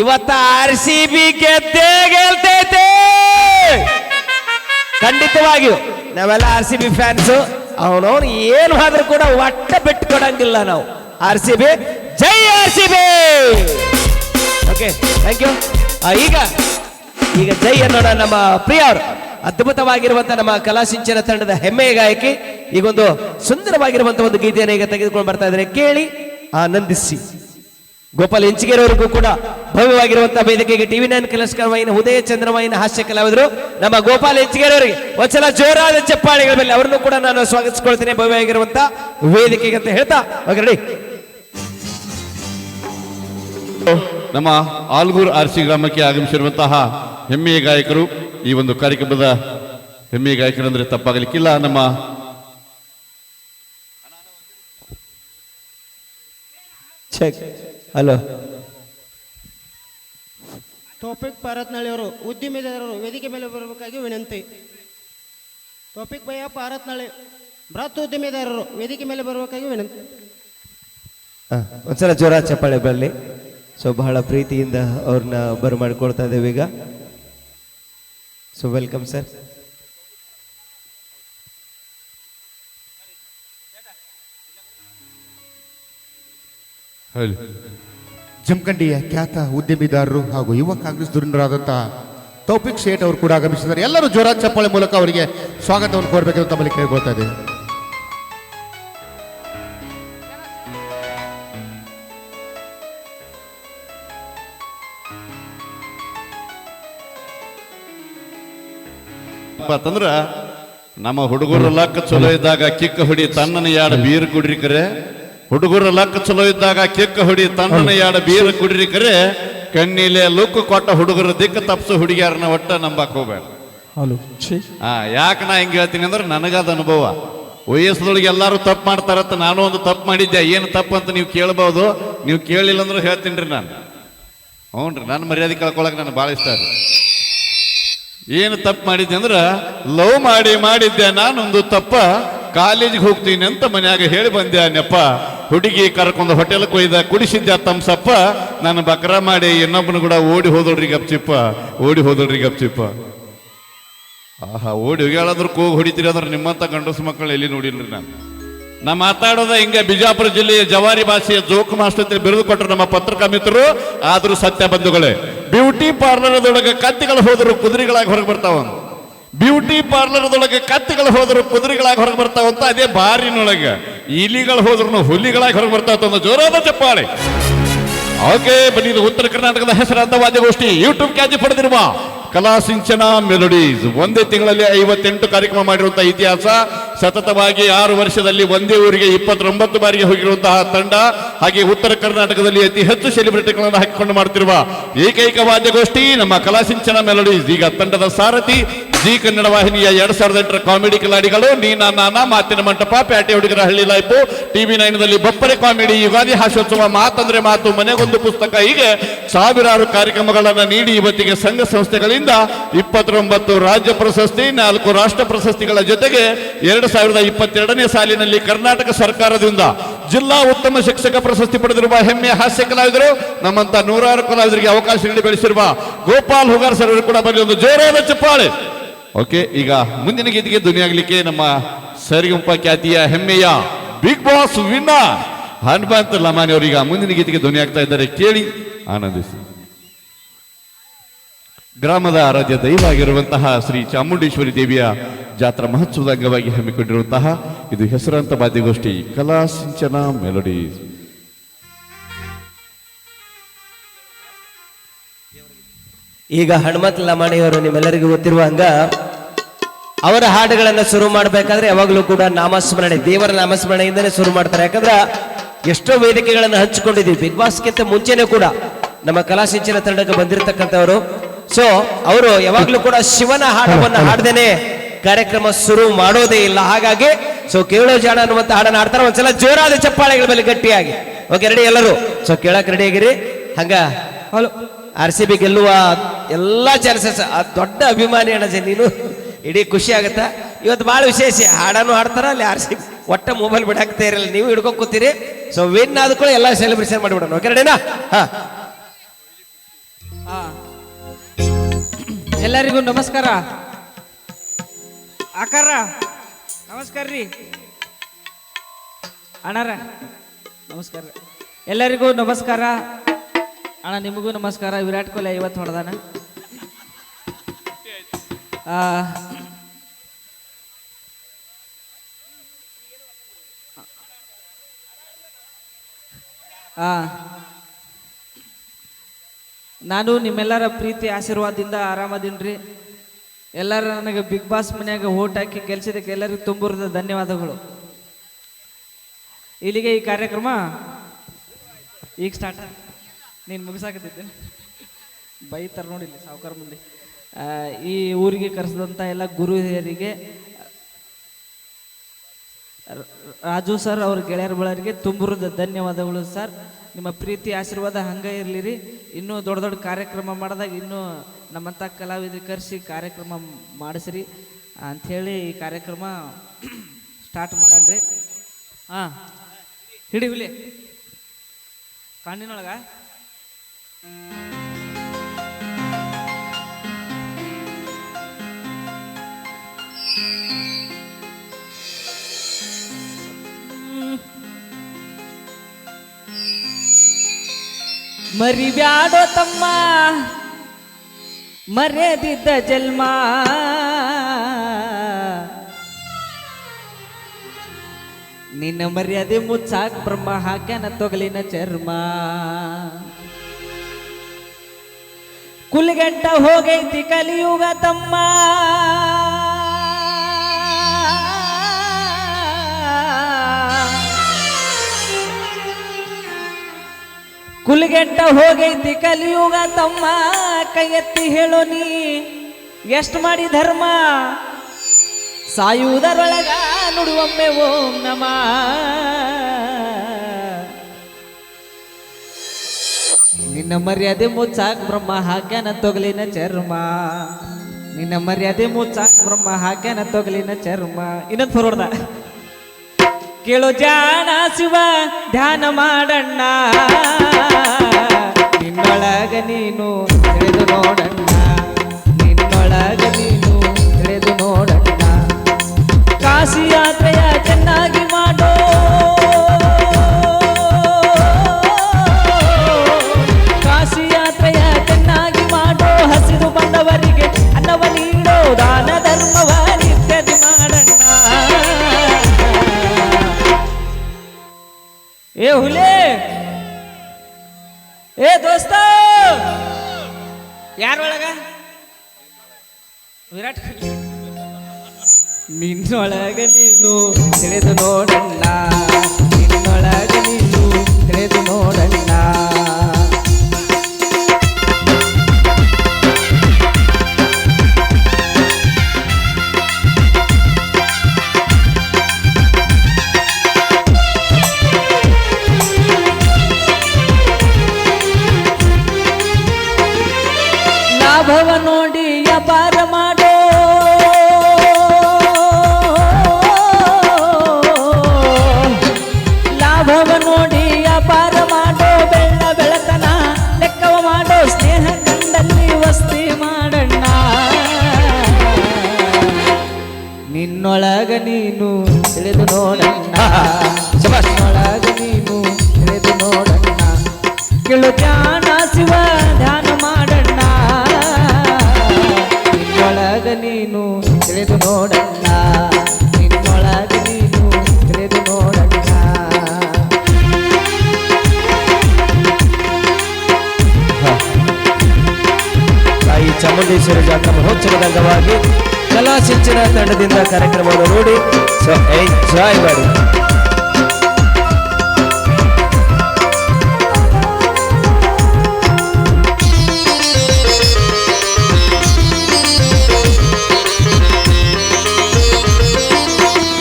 ಇವತ್ತ R C B ಗೆದ್ದೇ ಗೆಲ್ತೈತೆ. ಖಂಡಿತವಾಗಿಯೂ ನಾವೆಲ್ಲ ಆರ್ ಸಿ ಬಿ ಫ್ಯಾನ್ಸ್ ಅವನವನು ಏನು ಆದ್ರೂ ಕೂಡ ಒಟ್ಟ ಬಿಟ್ಟು ಕೊಡಂಗಿಲ್ಲ ನಾವು. R C B Jai R C B okay thank you ಈಗ ಈಗ ಜೈ ಅನ್ನೋಣ ನಮ್ಮ ಪ್ರಿಯ ಅವರು. ಅದ್ಭುತವಾಗಿರುವಂತಹ ನಮ್ಮ ಕಲಾಸಿಂಚನ ತಂಡದ ಹೆಮ್ಮೆಯ ಗಾಯಕಿ, ಈಗೊಂದು ಸುಂದರವಾಗಿರುವಂತಹ ಒಂದು ಗೀತೆಯನ್ನು ಈಗ ತೆಗೆದುಕೊಂಡು ಬರ್ತಾ ಇದ್ರೆ ಕೇಳಿ, ಆನಂದಿಸಿ. ಗೋಪಾಲ್ ಹೆಂಚಿಗೆರವರೆಗೂ ಕೂಡ ಭವ್ಯವಾಗಿರುವಂತಹ ವೇದಿಕೆಗೆ ಟಿವಿ ನೈನ್ ಕಲಸ್ಕರವಾಯಿನ ಉದಯ ಚಂದ್ರವಾಯಿನ ಹಾಸ್ಯ ಕಲಾವಿದರು ನಮ್ಮ ಗೋಪಾಲ್ ಹೆಂಚಿಗೆರವರಿಗೆ ಒಂದ್ಸಲ ಜೋರಾದ ಚಪ್ಪಾಳೆಗಳ ಮೇಲೆ ಅವರನ್ನು ಕೂಡ ನಾನು ಸ್ವಾಗತಿಸಿಕೊಳ್ತೇನೆ ಭವ್ಯವಾಗಿರುವಂತಹ ವೇದಿಕೆಗೆ ಅಂತ ಹೇಳ್ತಾ ಓ ರೆಡಿ ನಮ್ಮ ಆಲ್ಗೂರ್ ಆರ್ಸಿ ಗ್ರಾಮಕ್ಕೆ ಆಗಮಿಸಿರುವಂತಹ ಹೆಮ್ಮೆಯ ಗಾಯಕರು ಈ ಒಂದು ಕಾರ್ಯಕ್ರಮದ ಹೆಮ್ಮೆಯ ಗಾಯಕರು ಅಂದ್ರೆ ತಪ್ಪಾಗಲಿಕ್ಕಿಲ್ಲ ನಮ್ಮ ಚೆಕ್ ಹಲೋ. ತೋಪಿಕ್ ಪಾರತ್ನಳ್ಳಿಯವರು ಉದ್ಯಮಿದಾರರು ವೇದಿಕೆ ಮೇಲೆ ಬರಬೇಕಾಗಿ ವಿನಂತಿ. ಟಾಪಿಕ್ ಭಯ ಪಾರತ್ನಳ್ಳಿ ಬೃಹತ್ ಉದ್ಯಮಿದಾರರು ವೇದಿಕೆ ಮೇಲೆ ಬರಬೇಕಾಗಿ ವಿನಂತಿ. ಹ, ಒಂದ್ಸಲ ಜ್ವರ ಚಪ್ಪಾಳೆ ಬರಲಿ ಸೊ ಬಹಳ ಪ್ರೀತಿಯಿಂದ ಅವ್ರನ್ನ ಬರಮಾಡ್ಕೊಳ್ತಾ ಇದ್ದೇವೆ ಈಗ. ಸೊ ವೆಲ್ಕಮ್ ಸರ್ ಜಮಖಂಡಿಯ ಖ್ಯಾತ ಉದ್ಯಮಿದಾರರು ಹಾಗೂ ಯುವ ಕಾಂಗ್ರೆಸ್ ಧುರೀಣರಾದಂತಹ ತೌಫಿಕ್ ಶೇಟ್ ಅವರು ಕೂಡ ಆಗಮಿಸಿದ್ದಾರೆ. ಎಲ್ಲರೂ ಜೋರ ಚಪ್ಪಾಳೆ ಮೂಲಕ ಅವರಿಗೆ ಸ್ವಾಗತವನ್ನು ಕೋರಬೇಕೆಂದು ತಮ್ಮಲ್ಲಿ ಕೇಳ್ಕೊಳ್ತಾ ಇದ್ದೇವೆ ನಮ್ಮ ಹುಡುಗರು ಲಕ್ಕ ಚಲೋ ಇದ್ದಾಗ ಕಿಕ್ಕ ಹೊಡಿ ತನ್ನನ ಯಾರು ಬೀರ್ ಕುಡ್ರಿ ಕರೆ. ಹುಡುಗರ ಲಕ್ಕ ಚಲೋ ಇದ್ದಾಗ ಕಿಕ್ಕ ಹೊಡಿ ತಣ್ಣನ ಯಾಡ ಬೀರ ಕುಡಿರಿ ಕರೆ ಕಣ್ಣಿಲೆ ಲುಕ್ ಕೊಟ್ಟ ಹುಡುಗರ ದಿಕ್ಕ ತಪ್ಸು ಹುಡುಗಿಯರನ್ನ ಒಟ್ಟ ನಂಬಕ್ ಹೋಗ್ಬೇಡ. ಆ ಯಾಕೆ ನಾ ಹಿಂಗೆ ಹೇಳ್ತೀನಿ ಅಂದ್ರೆ ನನಗದ ಅನುಭವ. ವಯಸ್ಸದೊಳಗೆ ಎಲ್ಲರೂ ತಪ್ಪು ಮಾಡ್ತಾರತ್ತ ನಾನು ಒಂದು ತಪ್ಪು ಮಾಡಿದ್ದೆ ಏನು ತಪ್ಪು ಅಂತ ನೀವು ಕೇಳ್ಬೋದು. ನೀವು ಕೇಳಿಲ್ಲ ಅಂದ್ರೆ ಹೇಳ್ತೀನಿ ರೀ ನಾನು. ಹ್ಞೂ ರೀ ನನ್ನ ಮರ್ಯಾದೆ ಕಳ್ಕೊಳಕ್ ನನಗೆ ಭಾಳ ಇಷ್ಟ ರೀ. ಏನು ತಪ್ಪು ಮಾಡಿದ್ದೆ ಅಂದ್ರೆ ಲವ್ ಮಾಡಿ ಮಾಡಿದ್ದೆ ನಾನೊಂದು ತಪ್ಪ. ಕಾಲೇಜಿಗೆ ಹೋಗ್ತೀನಿ ಅಂತ ಮನ್ಯಾಗ ಹೇಳಿ ಬಂದೆ ನೆಪ್ಪ ಹುಡುಗಿ ಕರ್ಕೊಂಡು ಹೋಟೆಲ್ಗೆ ಒಯ್ದ ಕುಡಿಸಿದ್ದೆ ತಮ್ಸಪ್ಪ? ನಾನು ಬಕ್ರ ಮಾಡಿ ಇನ್ನೊಬ್ಬನ ಕೂಡ ಓಡಿ ಹೋದಳ್ರಿ ಗಪ್ಚಿಪ್ಪ. ಓಡಿ ಹೋದಳ್ರಿ ಗಪ್ಚಿಪ್ಪ. ಆಹಾ, ಓಡಿ ಹೋಗ್ಯಾಳಾದ್ರೂ ಕೂಗಿ ಹೊಡಿತೀರಿ ಅಂದ್ರೆ ನಿಮ್ಮಂತ ಗಂಡಸು ಮಕ್ಕಳು ಎಲ್ಲಿ ನೋಡಿಲ್ರಿ ನಾನು. ನಾ ಮಾತಾಡೋದ ಹಿಂಗೆ ಬಿಜಾಪುರ ಜಿಲ್ಲೆಯ ಜವಾರಿ ಭಾಷೆಯ ಜೋಕ್ ಮಾಸ್ಟರ್ ಬಿರುದು ಕೊಟ್ಟರು ನಮ್ಮ ಪತ್ರಿಕಾ ಮಿತ್ರರು ಆದ್ರೂ ಸತ್ಯ ಬಂಧುಗಳೇ. ಬ್ಯೂಟಿ ಪಾರ್ಲರ್ದೊಳಗೆ ಕತ್ತಿಗಳು ಹೋದ್ರು ಕುದುರೆಗಳಾಗಿ ಹೊರಗೆ ಬರ್ತಾವ ಬ್ಯೂಟಿ ಪಾರ್ಲರ್ದೊಳಗೆ ಕತ್ತಿಗಳು ಹೋದ್ರು ಕುದುರೆಗಳಾಗಿ ಹೊರಗೆ ಬರ್ತಾವ ಅಂತ ಅದೇ ಬಾರಿನೊಳಗೆ. ಇಲಿಗಳು ಹೋದ್ರು ಹುಲಿಗಳಾಗಿ ಹೊರಗೆ ಬರ್ತಾವ ಅಂತ ಜೋರಾದ ಚಪ್ಪಾಳೆ ಓಕೆ ಬನ್ನಿ ಉತ್ತರ ಕರ್ನಾಟಕದ ಹೆಸರಾಂತ ವಾದ್ಯಗೋಷ್ಠಿ. ಯೂಟ್ಯೂಬ್ ಖ್ಯಾತಿ ಪಡೆದಿರುವ ಕಲಾ ಸಿಂಚನ ಮೆಲೋಡೀಸ್. ಒಂದೇ ತಿಂಗಳಲ್ಲಿ ಐವತ್ತೆಂಟು ಕಾರ್ಯಕ್ರಮ ಮಾಡಿರುವಂತಹ ಇತಿಹಾಸ, ಸತತವಾಗಿ ಆರು ವರ್ಷದಲ್ಲಿ ಒಂದೇ ಊರಿಗೆ ಇಪ್ಪತ್ತೊಂಬತ್ತು ಬಾರಿಗೆ ಹೋಗಿರುವಂತಹ ತಂಡ, ಹಾಗೆ ಉತ್ತರ ಕರ್ನಾಟಕದಲ್ಲಿ ಅತಿ ಹೆಚ್ಚು ಸೆಲೆಬ್ರಿಟಿಗಳನ್ನು ಹಾಕಿಕೊಂಡು ಮಾಡುತ್ತಿರುವ ಏಕೈಕ ವಾದ್ಯಗೋಷ್ಠಿ ನಮ್ಮ ಕಲಾ ಸಿಂಚನ ಮೆಲೋಡೀಸ್. ಈಗ ತಂಡದ ಸಾರಥಿ ಜಿ ಕನ್ನಡ ವಾಹಿನಿಯ ಎರಡ್ ಸಾವಿರದ ಎಂಟರ ಕಾಮಿಡಿ ಕಿಲಾಡಿಗಳು ನೀನಾ ನಾನಾ ಮಾತಿನ ಮಂಟಪ, ಪ್ಯಾಟೆ ಹುಡುಗರ ಹಳ್ಳಿ ಲೈಫು ಟಿವಿ ನೈನ್ದಲ್ಲಿ ಬಪ್ಪರೆ ಕಾಮಿಡಿ, ಯುಗಾದಿ ಹಾಸ್ಯೋತ್ಸವ, ಮಾತಂದ್ರೆ ಮಾತು, ಮನೆಗೊಂದು ಪುಸ್ತಕ, ಹೀಗೆ ಸಾವಿರಾರು ಕಾರ್ಯಕ್ರಮಗಳನ್ನು ನೀಡಿ ಇವತ್ತಿಗೆ ಸಂಘ ಸಂಸ್ಥೆಗಳಿಂದ ಇಪ್ಪತ್ತೊಂಬತ್ತು ರಾಜ್ಯ ಪ್ರಶಸ್ತಿ, ನಾಲ್ಕು ರಾಷ್ಟ್ರ ಪ್ರಶಸ್ತಿಗಳ ಜೊತೆಗೆ ಎರಡು ಸಾವಿರದ ಇಪ್ಪತ್ತೆರಡನೇ ಸಾಲಿನಲ್ಲಿ ಕರ್ನಾಟಕ ಸರ್ಕಾರದಿಂದ ಜಿಲ್ಲಾ ಉತ್ತಮ ಶಿಕ್ಷಕ ಪ್ರಶಸ್ತಿ ಪಡೆದಿರುವ ಹೆಮ್ಮೆಯ ಹಾಸ್ಯ ಕಲಾವಿದರು, ನಮ್ಮಂತ ನೂರಾರು ಕಲಾವಿದರಿಗೆ ಅವಕಾಶ ನೀಡಿ ಬೆಳೆಸಿರುವ ಗೋಪಾಲ್ ಹುಗಾರ್ ಸರ್ ಕೂಡ ಬರಲಿ ಒಂದು ಜೋರಾದ ಚಪ್ಪಾಳೆ. ಓಕೆ ಈಗ ಮುಂದಿನ ಗೀತೆಗೆ ಧ್ವನಿಯಾಗಲಿಕ್ಕೆ ನಮ್ಮ ಸರಿಗುಂಪ ಖ್ಯಾತಿಯ ಹೆಮ್ಮೆಯ ಬಿಗ್ ಬಾಸ್ ವಿನ್ನ ಹನುಮಂತ್ ಲಮಾನಿ ಅವರೀಗ ಮುಂದಿನ ಗೀತೆಗೆ ಧ್ವನಿ ಆಗ್ತಾ ಇದ್ದಾರೆ. ಕೇಳಿ, ಆನಂದಿಸಿ. ಗ್ರಾಮದ ಆರಾಧ್ಯ ದೈವ ಆಗಿರುವಂತಹ ಶ್ರೀ ಚಾಮುಂಡೇಶ್ವರಿ ದೇವಿಯ ಜಾತ್ರಾ ಮಹೋತ್ಸವದ ಅಂಗವಾಗಿ ಹಮ್ಮಿಕೊಂಡಿರುವಂತಹ ಇದು ಹೆಸರಾಂತ ವಾದ್ಯಗೋಷ್ಠಿ ಕಲಾ ಸಿಂಚನ ಮೆಲೋಡೀಸ್ ಈಗ ಹನುಮಂತ ಲಮಾಣಿಯವರು ನಿಮ್ಮೆಲ್ಲರಿಗೂ ಗೊತ್ತಿರುವ ಹಂಗ ಅವರ ಹಾಡುಗಳನ್ನ ಶುರು ಮಾಡಬೇಕಾದ್ರೆ ಯಾವಾಗಲೂ ಕೂಡ ನಾಮಸ್ಮರಣೆ ದೇವರ ನಾಮಸ್ಮರಣೆಯಿಂದಲೇ ಶುರು ಮಾಡ್ತಾರೆ. ಯಾಕಂದ್ರೆ ಎಷ್ಟೋ ವೇದಿಕೆಗಳನ್ನು ಹಂಚಿಕೊಂಡಿದ್ದೀವಿ ಬಿಗ್ ಬಾಸ್ಗಿಂತ ಮುಂಚೆನೆ ಕೂಡ ನಮ್ಮ ಕಲಾಸಿಂಚನ ತಂಡಕ್ಕೆ ಬಂದಿರತಕ್ಕಂಥವರು. ಸೊ ಅವರು ಯಾವಾಗಲೂ ಕೂಡ ಶಿವನ ಹಾಡವನ್ನು ಹಾಡದೇನೆ ಕಾರ್ಯಕ್ರಮ ಶುರು ಮಾಡೋದೇ ಇಲ್ಲ. ಹಾಗಾಗಿ ಸೊ ಕೇಳೋ ಜಾಣ ಅನ್ನುವಂತ ಹಾಡನ್ನು ಹಾಡ್ತಾರೆ. ಒಂದ್ಸಲ ಜೋರಾದ ಚಪ್ಪಾಳೆಗಳ ಮೇಲೆ ಗಟ್ಟಿಯಾಗಿ. ಓಕೆ ರೆಡಿ ಎಲ್ಲರೂ? ಸೊ ಕೇಳಕ್ ರೆಡಿ ಆಗಿರಿ. ಹಂಗ? ಹಲೋ. ಆರ್ ಸಿ ಬಿ ಗೆಲ್ಲುವ ಎಲ್ಲ ಚಾನ್ಸಸ್ ದೊಡ್ಡ ಅಭಿಮಾನಿ ಅಣಜೆ ನೀನು ಇಡೀ ಖುಷಿ ಆಗುತ್ತಾ? ಇವತ್ತು ಭಾಳ ವಿಶೇಷ. ಹಾಡನ್ನು ಹಾಡ್ತಾರ, ಅಲ್ಲಿ ಆರ್ ಸಿ ಬಿ ಒಟ್ಟ ಮೊಬೈಲ್ ಬಿಡಾಕ್ತಾ ಇರಲ್ಲ. ನೀವು ಹಿಡ್ಕೊಂಡು ಕೂತೀರಿ. ಸೊ ವಿನ್ ಆದ ಕೂಡ ಎಲ್ಲ ಸೆಲೆಬ್ರೇಷನ್ ಮಾಡಿಬಿಡೋಣ. ಓಕೆ ರೆಡಿನಾ ಹಾ. ಎಲ್ಲರಿಗೂ ನಮಸ್ಕಾರ. ಆಕಾರ, ನಮಸ್ಕಾರ ರೀ. ಅಣ್ಣಾರ, ನಮಸ್ಕಾರ. ಎಲ್ಲರಿಗೂ ನಮಸ್ಕಾರ. ಅಣ್ಣ, ನಿಮಗೂ ನಮಸ್ಕಾರ. ವಿರಾಟ್ ಕೊಹ್ಲಿ ಐವತ್ತು ಹೊಡೆದಾನ? ನಾನು ನಿಮ್ಮೆಲ್ಲರ ಪ್ರೀತಿ, ಆಶೀರ್ವಾದದಿಂದ ಆರಾಮದೀನ್ರಿ. ಎಲ್ಲರ ನನಗೆ ಬಿಗ್ ಬಾಸ್ ಮನ್ಯಾಗ ಓಟ್ ಹಾಕಿ ಗೆಲ್ಸಿದಕ್ಕೆ ಎಲ್ಲರಿಗೂ ತುಂಬುರದ ಧನ್ಯವಾದಗಳು. ಇಲ್ಲಿಗೆ ಈ ಕಾರ್ಯಕ್ರಮ ಈಗ ಸ್ಟಾರ್ಟ್ ನೀನು ಮುಗಿಸಾಕತ್ತಿದ್ದೇನೆ ಬೈತಾರ ನೋಡಿಲ್ಲ ಸಾವುಕಾರ ಮುಂದೆ. ಈ ಊರಿಗೆ ಕರೆಸಿದಂಥ ಎಲ್ಲ ಗುರು ಹಿರಿಯರಿಗೆ ರಾಜು ಸರ್, ಅವ್ರ ಗೆಳೆಯರ ಬಳರಿಗೆ ತುಂಬರದ ಧನ್ಯವಾದಗಳು ಸರ್. ನಿಮ್ಮ ಪ್ರೀತಿ, ಆಶೀರ್ವಾದ ಹಂಗೆ ಇರಲಿರಿ. ಇನ್ನೂ ದೊಡ್ಡ ದೊಡ್ಡ ಕಾರ್ಯಕ್ರಮ ಮಾಡಿದಾಗ ಇನ್ನೂ ನಮ್ಮಂಥ ಕಲಾವಿದರು ಕರೆಸಿ ಕಾರ್ಯಕ್ರಮ ಮಾಡಿಸ್ರಿ. ಅಂಥೇಳಿ ಈ ಕಾರ್ಯಕ್ರಮ ಸ್ಟಾರ್ಟ್ ಮಾಡಣ್ರಿ ಹಾಂ ಹಿಡಿವಿಲಿ ಹುಲಿ. ಕಣ್ಣಿನೊಳಗ ಮರಿಬ್ಯಾಡೋ ತಮ್ಮ ಮರೆದಿದ್ದ ಜನ್ಮ. ನಿನ್ನ ಮರ್ಯಾದೆ ಮುಚ್ಚಾಕ್ ಬ್ರಹ್ಮ ಹಾಕ್ಯಾನ ತೊಗಲಿನ ಚರ್ಮ. ಕುಲಿಗಂಟ ಹೋಗೈತಿ ಕಲಿಯುಗ ತಮ್ಮ. ಕುಲಿಗೆಟ್ಟ ಹೋಗೈತಿ ಕಲಿಯುಗ ತಮ್ಮ. ಕೈ ಎತ್ತಿ ಹೇಳೋ ನೀ, ಎಷ್ಟು ಮಾಡಿ ಧರ್ಮ? ಸಾಯುವುದರೊಳಗ ನುಡುವೊಮ್ಮೆ ಓಂ ನಮ. ನಿನ್ನ ಮರ್ಯಾದೆ ಮುಚ್ಚಾಕ್ ಬ್ರಹ್ಮ, ಹಾಕ್ಯಾನ ತೊಗಲಿನ ಚರ್ಮ. ನಿನ್ನ ಮರ್ಯಾದೆ ಮುಚ್ಚಾಕ್ ಬ್ರಹ್ಮ, ಹಾಕ್ಯಾನ ತೊಗಲಿನ ಚರ್ಮ. ಇನ್ನೊಂದು ಫೋರ್ವರ್ದ ಕೇಳು ಜಾಣ ಶಿವ, ಧ್ಯಾನ ಮಾಡಣ್ಣ. ನಿನ್ನೊಳಗ ನೀನು ತಿಳಿದು ನೋಡಣ್ಣ. ನಿನ್ನೊಳಗ ನೀನು ತಿಳಿದು ನೋಡಣ್ಣ. ನಿನ್ನೊಳಗ ನೀನು ತಿಳಿದು ನೋಡಣ್ಣ. ಕೇಳು ಧ್ಯಾನ ಶಿವ ಧ್ಯಾನ ಮಾಡಣ್ಣ. ನಿನ್ನೊಳಗ ನೀನು ತಿಳಿದು ನೋಡಣ್ಣ. ನಿನ್ನೊಳಗ ನೀನು ತಿಳಿದು ನೋಡಣ್ಣ. ತಾಯಿ ಚಾಮುಂಡೇಶ್ವರಿ ಜಾತ್ರಾ ಮಹೋತ್ಸವದ ಅಂಗವಾಗಿ ಕಲಾ ಸಿಂಚನ ತಂಡದಿಂದ ಕಾರ್ಯಕ್ರಮವನ್ನು ನೋಡಿ ಸೊ ಎಂಜಾಯ್ ಮಾಡಿ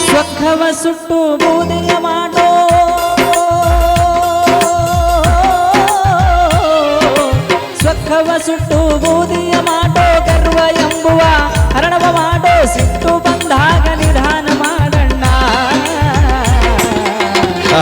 ಸ್ವಖವ ಸುಟ್ಟು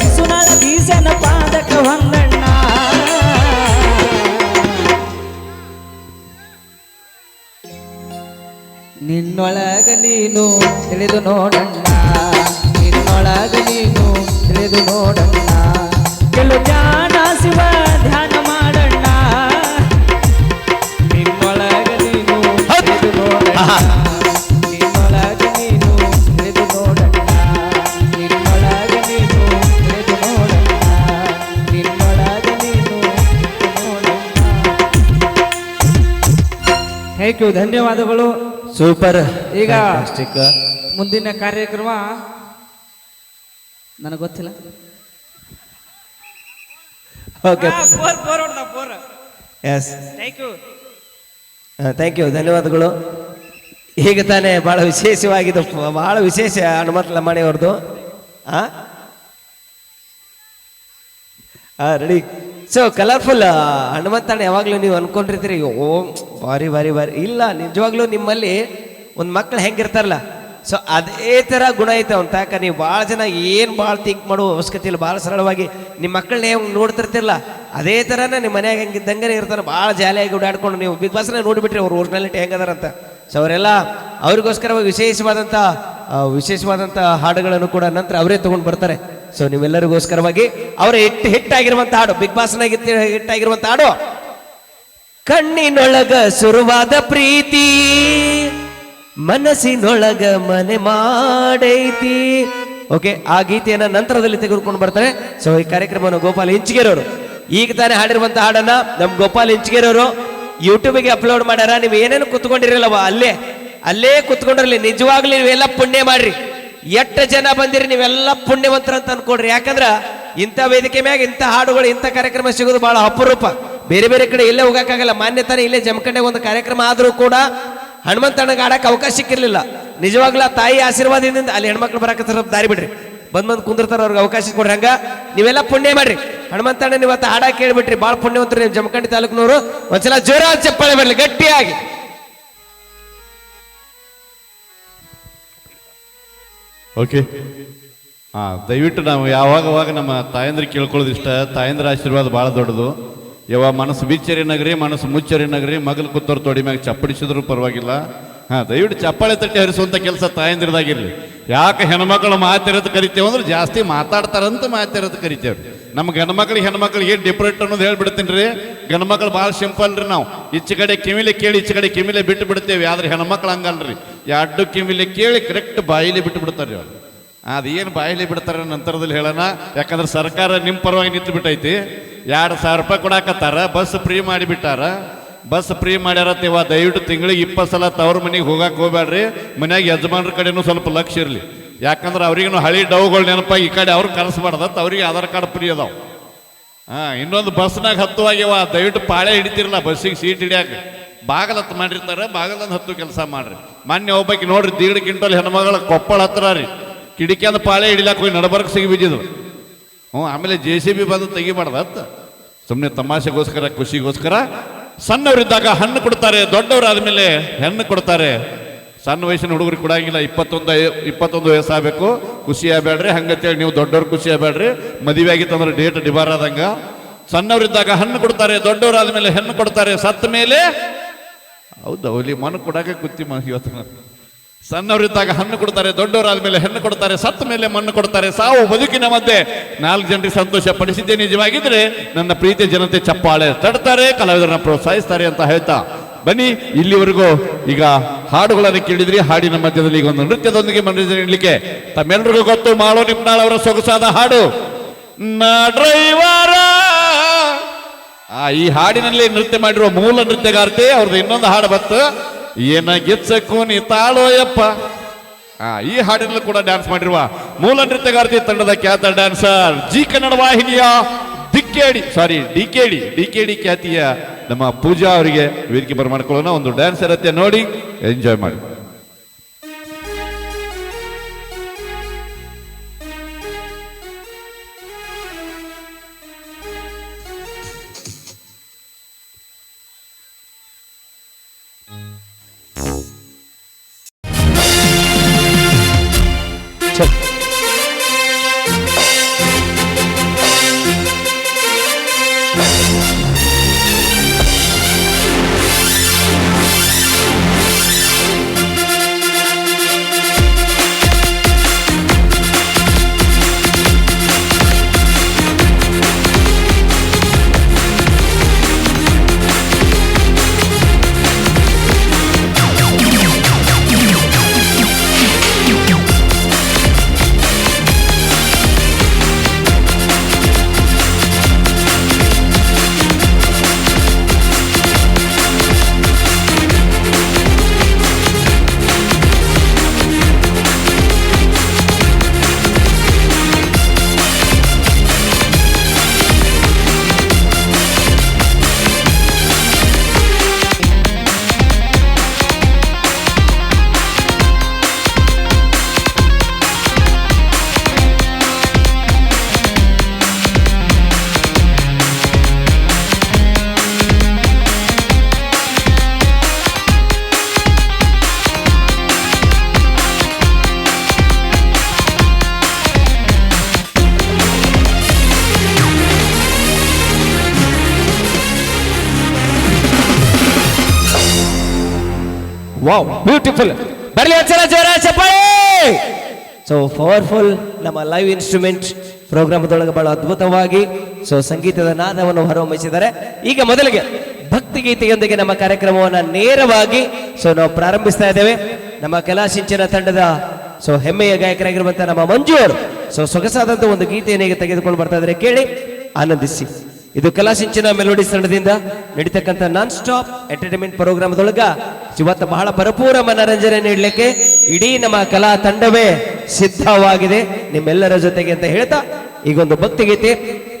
ಶಿಶುನಾಳ ಬೀಸನ ಪಾದಕ ಹೊಂದಣ್ಣ. ನಿನ್ನೊಳಗ ನೀನು ತಿಳಿದು ನೋಡಣ್ಣ. ನಿನ್ನೊಳಗ ನೀನು ತಿಳಿದು ನೋಡಣ್ಣ. ಕೆಲವು ಜ್ಞಾನ ಥ್ಯಾಂಕ್ ಯು ಧನ್ಯವಾದಗಳು. ಸೂಪರ್ ಈಗ. ಮುಂದಿನ ಕಾರ್ಯಕ್ರಮ. ನನಗೆ ಗೊತ್ತಿಲ್ಲ. Okay yes thank you thank you ಧನ್ಯವಾದಗಳು. ಈಗ ತಾನೇ ಭಾಳ ವಿಶೇಷವಾಗಿದ್ದು ಭಾಳ ವಿಶೇಷ ಹನುಮಂತ ಲಮಾಣಿ ಅವ್ರದ್ದು ಆ ರೆಡಿ ಸೊ ಕಲರ್ಫುಲ್ ಹನುಮಂತಣ್ಣ ಯಾವಾಗಲೂ ನೀವು ಅನ್ಕೊಂಡಿರ್ತೀರಿ ಓ ಭಾರಿ ಭಾರಿ ಭಾರಿ. ಇಲ್ಲ, ನಿಜವಾಗ್ಲೂ ನಿಮ್ಮಲ್ಲಿ ಒಂದು ಮಕ್ಳು ಹೆಂಗಿರ್ತಾರಲ್ಲ ಸೊ ಅದೇ ಥರ ಗುಣ ಐತೆ ಅವ್ನು ತಾಕ. ನೀವು ಭಾಳ ಜನ ಏನು ಭಾಳ ಥಿಂಕ್ ಮಾಡೋ ಅವಶ್ಯಕತೆ ಇಲ್ಲ, ಭಾಳ ಸರಳವಾಗಿ ನಿಮ್ಮ ಮಕ್ಕಳನ್ನ ಹೆಂಗೆ ನೋಡ್ತಿರ್ತಿರಲ್ಲ ಅದೇ ಥರನೇ ನಿಮ್ಮ ಮನ್ಯಾಗ ಹೆಂಗಿದ್ದಂಗೆ ಇರ್ತಾರೆ ಭಾಳ ಜಾಲಿಯಾಗಿ ಓಡಾಡ್ಕೊಂಡು ನೀವು ಬಿಗ್ ಬಾಸ್ನ ನೋಡಿಬಿಟ್ರಿ ಅವ್ರ ಒರಿಜಿನಾಲಿಟಿ ಹೆಂಗದಾರಂತ. ಸೊ ಅವರೆಲ್ಲ ಅವ್ರಿಗೋಸ್ಕರವಾಗಿ ವಿಶೇಷವಾದಂಥ ವಿಶೇಷವಾದಂಥ ಹಾಡುಗಳನ್ನು ಕೂಡ ನಂತರ ಅವರೇ ತಗೊಂಡು ಬರ್ತಾರೆ. ಸೊ ನೀವೆಲ್ಲರಿಗೋಸ್ಕರವಾಗಿ ಅವರ ಹಿಟ್ ಹಿಟ್ ಆಗಿರುವಂತಹ ಹಾಡು ಬಿಗ್ ಬಾಸ್ ನಾಗ ಹಿಟ್ ಆಗಿರುವಂತಹ ಹಾಡು. ಕಣ್ಣಿನೊಳಗ ಸುರುವಾದ ಪ್ರೀತಿ, ಮನಸ್ಸಿನೊಳಗ ಮನೆ ಮಾಡೈತಿ. ಓಕೆ ಆ ಗೀತೆಯನ್ನ ನಂತರದಲ್ಲಿ ತೆಗೆದುಕೊಂಡು ಬರ್ತಾರೆ. ಸೊ ಈ ಕಾರ್ಯಕ್ರಮವನ್ನು ಗೋಪಾಲ್ ಇಂಚಿಗೆರವರು ಈಗ ತಾನೇ ಹಾಡಿರುವಂತ ಹಾಡನ್ನ ನಮ್ ಗೋಪಾಲ್ ಇಂಚಿಗೆರವರು ಯೂಟ್ಯೂಬಿಗೆ ಅಪ್ಲೋಡ್ ಮಾಡ್ಯಾರ. ನೀವು ಏನೇನು ಕುತ್ಕೊಂಡಿರಲ್ಲವ ಅಲ್ಲೇ ಅಲ್ಲೇ ಕುತ್ಕೊಂಡಿರಲಿ. ನಿಜವಾಗ್ಲಿ ನೀವೆಲ್ಲ ಪುಣ್ಯ ಮಾಡ್ರಿ. ಎಷ್ಟು ಜನ ಬಂದಿರಿ ನೀವೆಲ್ಲ ಪುಣ್ಯವಂತರ ಅಂತ ಅನ್ಕೊಡ್ರಿ ಯಾಕಂದ್ರ ಇಂಥ ವೇದಿಕೆ ಮ್ಯಾಗ ಇಂಥ ಹಾಡುಗಳು, ಇಂಥ ಕಾರ್ಯಕ್ರಮ ಸಿಗೋದು ಬಹಳ ಅಪರೂಪ. ಬೇರೆ ಬೇರೆ ಕಡೆ ಇಲ್ಲೇ ಹೋಗಕ್ಕಾಗಲ್ಲ. ಮಾನ್ಯತಾನೆ ಇಲ್ಲೇ ಜಮಖಂಡೆ ಒಂದು ಕಾರ್ಯಕ್ರಮ ಆದರೂ ಕೂಡ ಹನುಮಂತಣ್ಣಗೆ ಆಡಕ್ಕೆ ಅವಕಾಶ ಸಿಕ್ಕಿರ್ಲಿಲ್ಲ. ನಿಜವಾಗ್ಲೂ ತಾಯಿ ಆಶೀರ್ವಾದದಿಂದ ಅಲ್ಲಿ ಹೆಣ್ಮಕ್ಳು ಸ್ವಲ್ಪ ದಾರಿ ಬಿಡ್ರಿ. ಬಂದ್ ಬಂದ್ ಕುಂದಿರ್ತಾರ ಅವ್ರಿಗೆ ಅವಕಾಶ ಕೊಡ್ರಿ. ಹಂಗ ನೀವೆಲ್ಲ ಪುಣ್ಯ ಮಾಡ್ರಿ. ಹನುಮಂತಣ್ಣ ಇವತ್ತು ಹಾಡ ಕೇಳ್ಬಿಟ್ರಿ ಭಾಳ ಪುಣ್ಯವಂತರು ನೀವು ಜಮಖಂಡಿ ತಾಲೂಕಿನವರು. ಒಂದ್ಸಲ ಜೋರಾಗಿ ಚಪ್ಪಾಳೆ ಬರ್ಲಿ, ಗಟ್ಟಿಯಾಗಿ. ಓಕೆ. ಹಾ ದಯವಿಟ್ಟು ನಾವು ಯಾವಾಗವಾಗ ನಮ್ಮ ತಾಯಂದ್ರ ಕೇಳ್ಕೊಳ್ಳೋದು ಇಷ್ಟ, ತಾಯಂದ್ರ ಆಶೀರ್ವಾದ ಭಾಳ ದೊಡ್ಡದು. ಯಾವ ಮನಸ್ಸು ಬಿಚ್ಚರಿ ನಗರಿ, ಮನಸ್ಸು ಮುಚ್ಚರಿ ನಗರಿ, ಮಗಲು ಕೂತವ್ರ ತೊಡಿ ಮ್ಯಾಗ ಚಪ್ಪಡಿಸಿದ್ರು ಪರವಾಗಿಲ್ಲ. ಹಾ, ದಯವಿಟ್ಟು ಚಪ್ಪಾಳೆ ತಟ್ಟಿ ಹರಿಸುವಂಥ ಕೆಲಸ ತಾಯಂದ್ರದಾಗಿರ್ಲಿ. ಯಾಕೆ ಹೆಣ್ಮಕ್ಳು ಮಾತಿರೋದು ಕರಿತೇವೆ ಅಂದ್ರೆ ಜಾಸ್ತಿ ಮಾತಾಡ್ತಾರಂತ ಮಾತಿರೋದು ಕರಿತೇವೆ ನಮ್ಮ ಗಂಡ್ಮಕ್ಳಿಗೆ ಹೆಣ್ಮಕ್ಳಿಗೆ ಏನು ಡಿಫ್ರೆಂಟ್ ಅನ್ನೋದು ಹೇಳ್ಬಿಡ್ತೀನಿ ರೀ ಗಂಡ್ಮಕ್ಳು ಭಾಳ ಸಿಂಪಲ್ ರೀ ನಾವು. ಈಚೆ ಕಡೆ ಕಿವಿಲೆ ಕೇಳಿ, ಈಚೆ ಕಡೆ ಕಿವಿಲೆ ಬಿಟ್ಟು ಬಿಡ್ತೇವೆ. ಆದ್ರೆ ಹೆಣ್ಮಕ್ಳು ಹಂಗಲ್ರಿ. ಎರಡು ಕಿವಿಲೆ ಕೇಳಿ ಕರೆಕ್ಟ್ ಬಾಯಿಲಿ ಬಿಟ್ಟು ಬಿಡ್ತಾರೆ ಅವ್ರು ಏನು ಬಾಯಿಲಿ ಬಿಡ್ತಾರೆ ನಂತರದಲ್ಲಿ ಹೇಳೋಣ. ಯಾಕಂದ್ರೆ ಸರ್ಕಾರ ನಿಮ್ಮ ಪರವಾಗಿ ನಿಂತು ಬಿಟ್ಟೈತಿ ಎರಡು ಸಾವಿರ ರೂಪಾಯಿ ಕೊಡಾಕತ್ತಾರ, ಬಸ್ ಫ್ರೀ ಮಾಡಿಬಿಟ್ಟಾರ. ಬಸ್ ಫ್ರೀ ಮಾಡ್ಯಾರತ್ತೇವ ದಯವಿಟ್ಟು ತಿಂಗಳಿಗೆ ಇಪ್ಪತ್ತು ಸಲ ತವ್ರ ಮನೆಗೆ ಹೋಗಕ್ಕೆ ಹೋಗ್ಬೇಡ್ರಿ ಮನ್ಯಾಗ ಯಜಮಾನ್ರ ಕಡೆನೂ ಸ್ವಲ್ಪ ಲಕ್ಷ ಇರಲಿ. ಯಾಕಂದ್ರೆ ಅವ್ರಿಗೂ ಹಳಿ ಡೌಗಳು ನೆನಪಾಗಿ ಈ ಕಡೆ ಅವ್ರು ಕರೆಸ್ಬಾರ್ದತ್ತ ಅವ್ರಿಗೆ ಆಧಾರ್ ಕಾರ್ಡ್ ಫ್ರೀ ಅದಾವೆ. ಹಾ, ಇನ್ನೊಂದು ಬಸ್ನಾಗ ಹತ್ತುವಾಗಿವ ದಯವಿಟ್ಟು ಪಾಳೆ ಹಿಡಿತಿರಲ್ಲ ಬಸ್ಸಿಗೆ ಸೀಟ್ ಹಿಡಿಯಾಕ. ಹತ್ತು ಮಾಡಿರ್ತಾರೆ, ಬಾಗಲಂದು ಹತ್ತು ಕೆಲಸ ಮಾಡ್ರಿ. ಮೊನ್ನೆ ಒಬ್ಬಾಕಿ ನೋಡ್ರಿ, ದೀಡ್ ಕ್ವಿಂಟಲ್ ಹೆಣ್ಮಗಳ ಕೊಪ್ಪಳ ಹತ್ರ ರೀ. ಕಿಡಿಕ್ಯಾಂದ ಪಾಳೆ ಹಿಡಿಲಾಕ ಹೋಗಿ ನಡಬರ್ಕ್ ಸಿಗಿ ಬಿದ್ದಿದ್ರು ಹ್ಞೂ, ಆಮೇಲೆ ಜೆ ಸಿ ಬಿ ಬಂದು ತೆಗಿಬಾರ್ದತ್ತ ಸುಮ್ಮನೆ ತಮಾಷೆಗೋಸ್ಕರ, ಖುಷಿಗೋಸ್ಕರ. ಸಣ್ಣವರಿದ್ದಾಗ ಹಣ್ಣು ಕೊಡ್ತಾರೆ, ದೊಡ್ಡವರಾದ್ಮೇಲೆ ಹೆಣ್ಣು ಕೊಡ್ತಾರೆ. ಸಣ್ಣ ವಯಸ್ಸಿನ ಹುಡುಗರಿಗೆ ಕೊಡಂಗಿಲ್ಲ, ಇಪ್ಪತ್ತೊಂದು ಇಪ್ಪತ್ತೊಂದು ವಯಸ್ಸಾಗಬೇಕು. ಖುಷಿ ಆಗಬೇಡ್ರಿ, ಹಂಗಂತೇಳಿ ನೀವು ದೊಡ್ಡವ್ರು ಖುಷಿ ಆಗಬೇಡ್ರಿ. ಮದುವೆ ಆಗಿತ್ತಂದ್ರೆ ಡೇಟ್ ಡಿಬಾರ್ ಆದಂಗ. ಸಣ್ಣವರಿದ್ದಾಗ ಹಣ್ಣು ಕೊಡ್ತಾರೆ, ದೊಡ್ಡವರಾದ್ಮೇಲೆ ಹೆಣ್ಣು ಕೊಡ್ತಾರೆ, ಸತ್ತ ಮೇಲೆ ಹೌದು, ಅವಲಿ ಮನ ಕೊಡಕ್ಕೆ ಕುತ್ತಿ ಮನ ಇವತ್ತು. ಸಣ್ಣವರಿದ್ದಾಗ ಹಣ್ಣು ಕೊಡ್ತಾರೆ, ದೊಡ್ಡವರಾದ್ಮೇಲೆ ಹೆಣ್ಣು ಕೊಡ್ತಾರೆ, ಸತ್ತ ಮೇಲೆ ಮಣ್ಣು ಕೊಡ್ತಾರೆ, ಸಾವು ಬದುಕಿನ ಮಧ್ಯೆ. ನಾಲ್ಕು ಜನರಿಗೆ ಸಂತೋಷ ಪಡಿಸಿದ್ದೆ ನಿಜವಾಗಿದ್ರೆ ನನ್ನ ಪ್ರೀತಿಯ ಜನತೆ ಚಪ್ಪಾಳೆ ತಡ್ತಾರೆ, ಕಲಾವಿದರನ್ನ ಪ್ರೋತ್ಸಾಹಿಸ್ತಾರೆ ಅಂತ ಹೇಳ್ತಾ ಬನ್ನಿ, ಇಲ್ಲಿವರೆಗೂ ಈಗ ಹಾಡುಗಳನ್ನು ಕೇಳಿದ್ರಿ, ಹಾಡಿನ ಮಧ್ಯದಲ್ಲಿ ಈಗ ಒಂದು ನೃತ್ಯದೊಂದಿಗೆ ಮನರಂಜನೆ ನೀಡಲಿಕ್ಕೆ ತಮ್ಮೆಲ್ಲರಿಗೂ ಗೊತ್ತು, ಮಾಳೋ ನಿಮ್ನಾಳ್ ಅವರ ಸೊಗಸಾದ ಹಾಡು. ಡ್ರೈವರ. ಆ, ಈ ಹಾಡಿನಲ್ಲಿ ನೃತ್ಯ ಮಾಡಿರುವ ಮೂಲ ನೃತ್ಯಗಾರ್ತಿ, ಅವ್ರದ್ದು ಇನ್ನೊಂದು ಹಾಡು ಬತ್ತು ಏನ ಗೆಚ್ಚಕ್ಕೂ ನೀ ತಾಳೋಯಪ್ಪ. ಆ, ಈ ಹಾಡಿನಲ್ಲಿ ಕೂಡ ಡ್ಯಾನ್ಸ್ ಮಾಡಿರುವ ಮೂಲ ನೃತ್ಯಗಾರ್ತಿ ತಂಡದ ಖ್ಯಾತ ಡ್ಯಾನ್ಸರ್ ಜಿ ಕನ್ನಡ ವಾಹಿನಿಯ ದಿಕ್ಕೇಡಿ sorry D K D D K D ಖ್ಯಾತಿಯ ನಮ್ಮ ಪೂಜಾ ಅವರಿಗೆ ವೇದಿಕೆ ಬರಮಾಡ್ಕೊಳ್ಳೋಣ. ಒಂದು ಡ್ಯಾನ್ಸ್ ಇರುತ್ತೆ ನೋಡಿ ಎಂಜಾಯ್ ಮಾಡಿ. ವಾವ್ ಬ್ಯೂಟಿಫುಲ್ ಬರ್ಲಿ ಒಂದ್ಸಲ ಜೋರ ಚಪ್ಪಾಳೆ ಸೊ ಪವರ್ಫುಲ್ ನಮ್ಮ ಲೈವ್ ಇನ್ಸ್ಟ್ರೂಮೆಂಟ್ ಪ್ರೋಗ್ರಾಮದೊಳಗೆ ಬಹಳ ಅದ್ಭುತವಾಗಿ ಸೊ ಸಂಗೀತದ ನಾದವನ್ನು ಹೊರಹೊಮ್ಮಿಸಿದ್ದಾರೆ. ಈಗ ಮೊದಲಿಗೆ ಭಕ್ತಿ ಗೀತೆಯೊಂದಿಗೆ ನಮ್ಮ ಕಾರ್ಯಕ್ರಮವನ್ನು ನೇರವಾಗಿ ಸೊ ನಾವು ಪ್ರಾರಂಭಿಸ್ತಾ ಇದ್ದೇವೆ. ನಮ್ಮ ಕಲಾಸಿಂಚನ ತಂಡದ ಸೊ ಹೆಮ್ಮೆಯ ಗಾಯಕರಾಗಿರುವಂತಹ ನಮ್ಮ ಮಂಜು ಅವರು ಸೊ ಸೊಗಸಾದಂತಹ ಒಂದು ಗೀತೆಯನ್ನು ಈಗ ತೆಗೆದುಕೊಂಡು ಬರ್ತಾ ಇದ್ದಾರೆ. ಕೇಳಿ, ಆನಂದಿಸಿ. ಇದು ಕಲಾಶಿಂಚಿನ ಮೆಲೋಡಿ ಸಣ್ಣದಿಂದ ನಡೀತಕ್ಕಂಥ ನಾನ್ ಸ್ಟಾಪ್ ಎಂಟರ್ಟೈನ್ಮೆಂಟ್ ಪ್ರೋಗ್ರಾಮ್ದೊಳಗ ಇವತ್ತು ಬಹಳ ಭರಪೂರ ಮನರಂಜನೆ ನೀಡಲಿಕ್ಕೆ ಇಡೀ ನಮ್ಮ ಕಲಾ ತಂಡವೇ ಸಿದ್ಧವಾಗಿದೆ. ನಿಮ್ಮೆಲ್ಲರ ಜೊತೆಗೆ ಅಂತ ಹೇಳ್ತಾ ಈಗ ಒಂದು ಭಕ್ತಿ ಗೀತೆ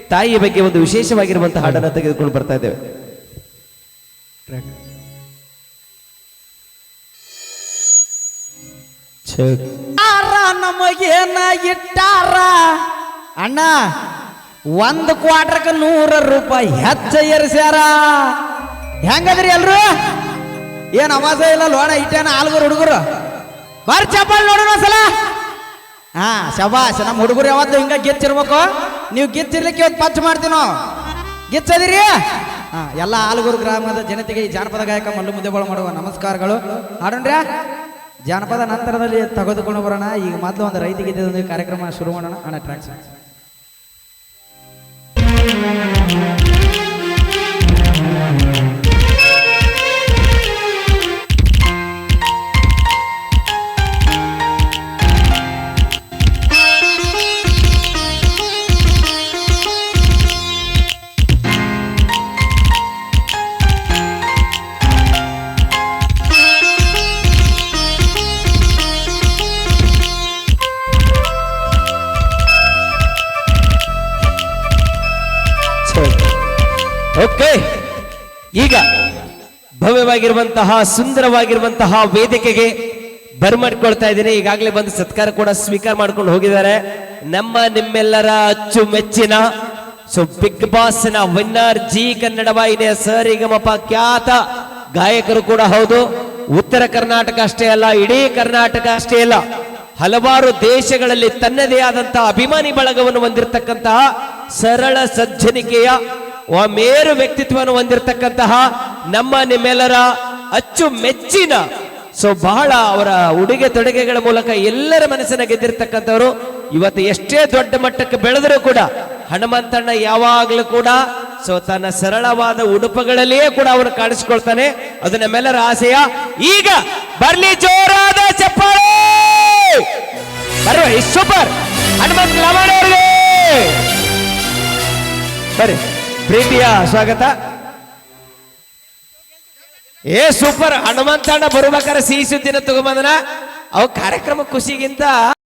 ತಾಯಿಯ ಬಗ್ಗೆ ಒಂದು ವಿಶೇಷವಾಗಿರುವಂತಹ ಹಾಡನ್ನು ತೆಗೆದುಕೊಂಡು ಬರ್ತಾ ಇದ್ದೇವೆ. ನಮಗೇನ ಇಟ್ಟಾರ? ಅಣ್ಣ ಒಂದು ಕ್ವಾರ್ಟರ್ಕ ನೂರ ರೂಪಾಯಿ ಹೆಚ್ಚ ಏರಿಸ್ಯಾರ. ಹೆಂಗದ್ರಿ ಎಲ್ರು? ಏನ್ ಅವಾಸ ಇಲ್ಲ, ಲೋಣ ಇಟ್ಟೇನ ಆಲ್ಗುರು ಹುಡುಗರು? ಬಾರ್ ಚಪ್ಪಲ್ ನೋಡೋಣ ಸಲ ಹಾ, ಶಬಾಷ್ ನಮ್ಮ ಹುಡುಗರು ಯಾವತ್ತು ಹಿಂಗ ಗೆಚ್ಚಿರ್ಬೇಕು. ನೀವು ಗೆಚ್ಚಿರ್ಲಿಕ್ಕೆ ಇವತ್ತು ಪಚ್ ಮಾಡ್ತೀವಿ ನಾವು. ಗೆಚ್ಚದಿರಿ? ಹಾ, ಎಲ್ಲ ಆಲೂರು ಗ್ರಾಮದ ಜನತೆಗೆ ಈ ಜಾನಪದ ಗಾಯಕ ಮಲ್ಲು ಮುದ್ದೆಗಳು ಮಾಡುವ ನಮಸ್ಕಾರಗಳು. ಆಡೋಣ್ರಿ ಜಾನಪದ ನಂತರದಲ್ಲಿ ತೆಗೆದುಕೊಂಡು ಬರೋಣ. ಈಗ ಮೊದಲು ಒಂದು ರೈತ ಗೀತೆದೊಂದಿಗೆ ಕಾರ್ಯಕ್ರಮ ಶುರು ಮಾಡೋಣ. ಅಣ್ಣ ಟ್ರ್ಯಾಕ್ಸ್ Thank you. ಓಕೆ. ಈಗ ಭವ್ಯವಾಗಿರುವಂತಹ, ಸುಂದರವಾಗಿರುವಂತಹ ವೇದಿಕೆಗೆ ಬರ್ಮಾಡ್ಕೊಳ್ತಾ ಇದ್ದೀನಿ. ಈಗಾಗಲೇ ಬಂದು ಸತ್ಕಾರ ಕೂಡ ಸ್ವೀಕಾರ ಮಾಡ್ಕೊಂಡು ಹೋಗಿದ್ದಾರೆ. ನಮ್ಮ ನಿಮ್ಮೆಲ್ಲರ ಅಚ್ಚುಮೆಚ್ಚಿನ, ಸೊ ಬಿಗ್ ಬಾಸ್ನ ವಿನ್ನರ್ ಜಿ ಕನ್ನಡ ವಾಹಿನಿಯ ಸರಿಗಮಪ ಖ್ಯಾತ ಗಾಯಕರು ಕೂಡ ಹೌದು. ಉತ್ತರ ಕರ್ನಾಟಕ ಅಷ್ಟೇ ಅಲ್ಲ, ಇಡೀ ಕರ್ನಾಟಕ ಅಷ್ಟೇ ಅಲ್ಲ, ಹಲವಾರು ದೇಶಗಳಲ್ಲಿ ತನ್ನದೇ ಆದಂತಹ ಅಭಿಮಾನಿ ಬಳಗವನ್ನು ಹೊಂದಿರತಕ್ಕಂತಹ ಸರಳ ಸಜ್ಜನಿಕೆಯ ಮೇರು ವ್ಯಕ್ತಿತ್ವವನ್ನು ಹೊಂದಿರತಕ್ಕಂತಹ ನಮ್ಮ ನಿಮ್ಮೆಲ್ಲರ ಅಚ್ಚು ಮೆಚ್ಚಿನ, ಸೊ ಬಹಳ ಅವರ ಉಡುಗೆ ತೊಡುಗೆಗಳ ಮೂಲಕ ಎಲ್ಲರ ಮನಸ್ಸನ್ನ ಗೆದ್ದಿರ್ತಕ್ಕಂಥವ್ರು. ಇವತ್ತು ಎಷ್ಟೇ ದೊಡ್ಡ ಮಟ್ಟಕ್ಕೆ ಬೆಳೆದರೂ ಕೂಡ, ಹನುಮಂತಣ್ಣ ಯಾವಾಗಲೂ ಕೂಡ, ಸೊ ತನ್ನ ಸರಳವಾದ ಉಡುಪುಗಳಲ್ಲಿಯೇ ಕೂಡ ಅವರು ಕಾಣಿಸ್ಕೊಳ್ತಾನೆ. ಅದು ನಮ್ಮೆಲ್ಲರ ಆಸೆಯ. ಈಗ ಬರ್ಲಿ ಜೋರಾದ ಚಪ್ಪಾಳೆ! ಬರುವ ಸೂಪರ್ ಹನುಮಂತ ಲವಣ ಬರ್ರಿ. ಪ್ರೀತಿಯ ಸ್ವಾಗತ. ಏ ಸೂಪರ್ ಹನುಮಂತಣ್ಣ ಬರ್ಬೇಕಾದ್ರೆ ಸಿಹಿ ಸುದ್ದಿನ ತಗೊಂಬಂದನ. ಅವ್ ಕಾರ್ಯಕ್ರಮ ಖುಷಿಗಿಂತ